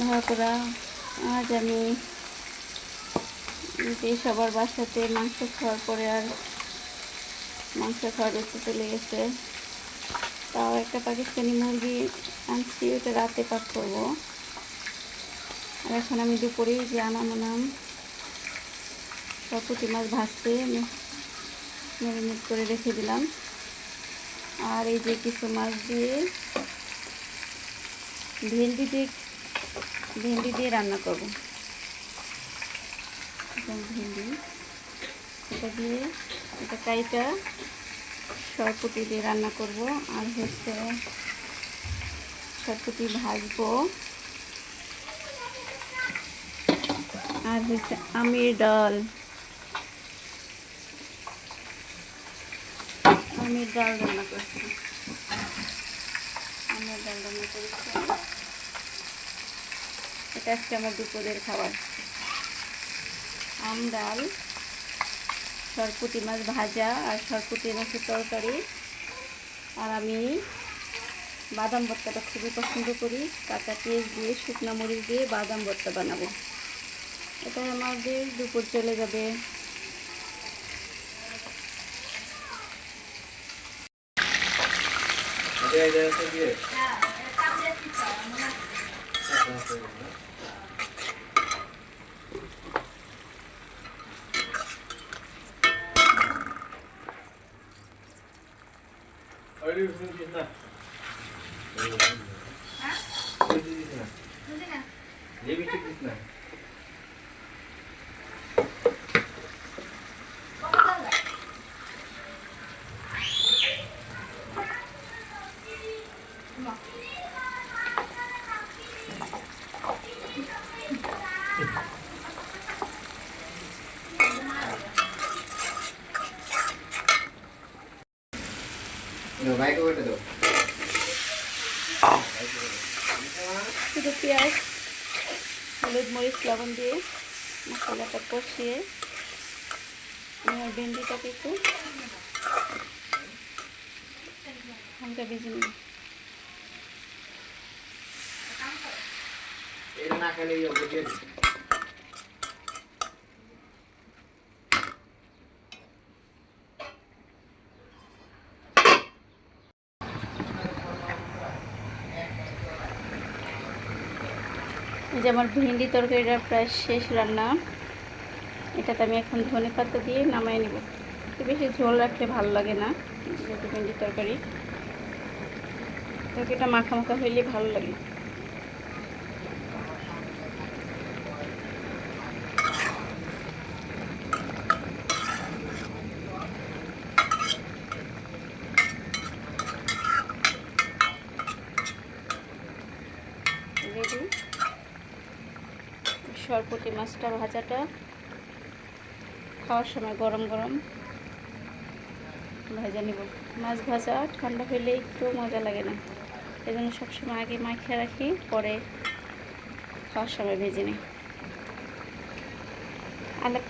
ভাড়া আজ আমি যে সবার বাসাতে মাংস খাওয়ার পরে আর মাংস খাওয়ার রুচি চলে গেছে, তাও একটা পাকিস্তানি মুরগি আনছি, ওটা রাতে পাক করব। আর এখন আমি দুপুরে যে আনাম আনাম পুঁটি মাছ ভাজতে ম্যারিনেট করে রেখে দিলাম। আর এই যে কিছু মাছ দিয়ে ভেন্ডি দিয়ে ভেন্ডি দিয়ে রান্না করব। ভেন্ডি, এটা দিয়ে এটা কাইটা সরপুটি দিয়ে রান্না করব। আর হচ্ছে সরপুটি ভাজবো। আর হচ্ছে আমির ডাল। আমির ডাল রান্না করছি। আমির ডাল রান্না করেছি। এটা আজকে আমার দুপুরের খাবার। আম ডাল সরপুটি মাছ ভাজা আর সরপুটি মাছের তরকারি। আর আমি বাদাম ভর্তাটা খুবই পছন্দ করি। কাঁচা পেঁয়াজ দিয়ে শুকনো মরিচ দিয়ে বাদাম ভর্তা বানাবো। এটা আমাদের দুপুর চলে যাবে। Öyle bir sürü लिपस्टिक कितना Come on. শুধু পেঁয়াজ হলুদ মরিচ লবণ দিয়ে মশলাটা কষিয়ে আমার ভেন্ডিটাকে একটু হালকা ভেজে নিই। না খেলে যে আমার ভেন্ডি তরকারিটা প্রায় শেষ রান্না, এটাতে আমি এখন ধনে পাতা দিয়ে নামাই নেব। বেশি ঝোল রাখলে ভালো লাগে না, যেহেতু ভেন্ডি তরকারি। তরকারিটা মাখা মাখা হইলে ভালো লাগে। সরপুটি মাছটা ভাজাটা। খাওয়ার সময় গরম গরম ভাজা নিব। মাছ ভাজা, ঠান্ডা হইলে একটু মজা লাগে না। এই জন্য সবসময় আগে মাখিয়ে রাখি, পরে খাওয়ার সময় ভেজে নিই। আল্লাহ